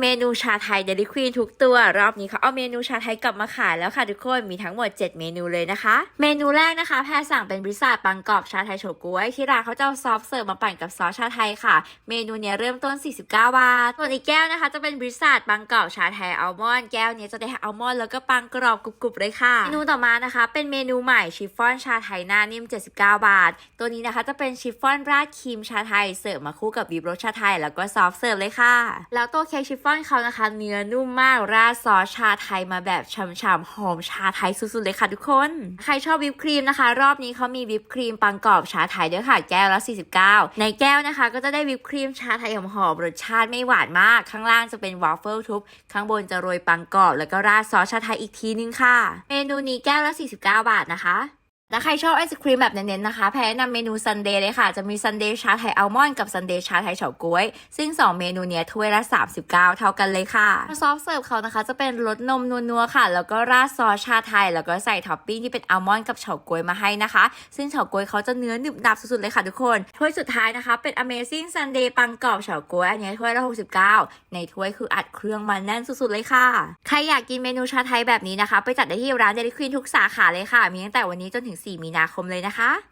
เมนูชาไทยเดลิควีนทุกตัว รอบนี้เขาเอาเมนูชาไทยกลับมาขายแล้วค่ะทุกคนมีทั้งหมด 7 เมนูเลยนะคะ เมนูแรกนะคะ แพรสั่งเป็นบริษัทปังกรอบชาไทยโฉกล้วยที่ร้านเขาจะเอาซอฟเสิร์ฟมาปั่นกับซอสชาไทยค่ะ เมนูเนี้ยเริ่มต้น 49 บาทส่วนอีกแก้วนะคะ จะเป็นบริษัทปังกรอบชาไทยอัลมอนด์แก้วเนี้ยจะได้อัลมอนด์แล้วก็ปังกรอบกรุบๆเลยค่ะ เมนูต่อมานะคะ เป็นเมนูใหม่ชิฟฟ่อนชาไทยหน้านิ่ม 79 บาท ตัวนี้นะคะจะเป็นชิฟฟ่อนราดครีมชาไทยเสิร์ฟมาคู่กับบีบรสชาไทยแล้วก็ซอฟเสิร์ฟเลยค่ะ แล้วตัวเค้กชิฟฟ่อนเขานะคะ เนื้อนุ่มมาก ราดซอสชาไทยมาแบบฉ่ำๆหอมชาไทยสุดๆเลยค่ะทุกคน ใครชอบวิปครีมนะคะ รอบนี้เขามีวิปครีมปังกรอบชาไทยด้วยค่ะแก้วละ 49 ในแก้วนะคะ ก็จะได้วิปครีมชาไทยหอมๆรสชาติไม่หวานมาก ข้างล่างจะเป็นวอฟเฟิลทุบข้างบนจะโรยปังกรอบ แล้วก็ราดซอสชาไทยอีกทีนึงค่ะ เมนูนี้แก้วละ 49 บาทนะคะ และใครชอบไอศครีมแบบเน้นๆนะคะ แพรนำเมนูซันเดย์เลยค่ะ จะมีซันเดย์ชาไทยอัลมอนด์กับซันเดย์ชาไทยเฉาก๊วย ซึ่ง 2 เมนูเนี้ยถ้วยละ 39 เท่ากันเลยค่ะ ซอฟเสิร์ฟเขานะคะ จะเป็นรสนมนัวๆค่ะ แล้วก็ราดซอสชาไทย แล้วก็ใส่ท็อปปิ้งที่เป็นอัลมอนด์กับเฉาก๊วยมาให้นะคะ ซึ่งเฉาก๊วยเขาจะเนื้อหนึบหนับสุดๆเลยค่ะทุกคน ถ้วยสุดท้ายนะคะเป็น Amazing Sunday ปังกรอบเฉาก๊วยอันนี้ถ้วยละ 69 ในถ้วยคืออัดเครื่องมาแน่นสุดๆเลยค่ะ ใครอยากกินเมนูชาไทยแบบนี้นะคะ ไปจัดได้ที่ร้านเดลิควีนทุกสาขาเลยค่ะ มีตั้งแต่วันนี้จนถึง4 มีนาคมเลยนะคะ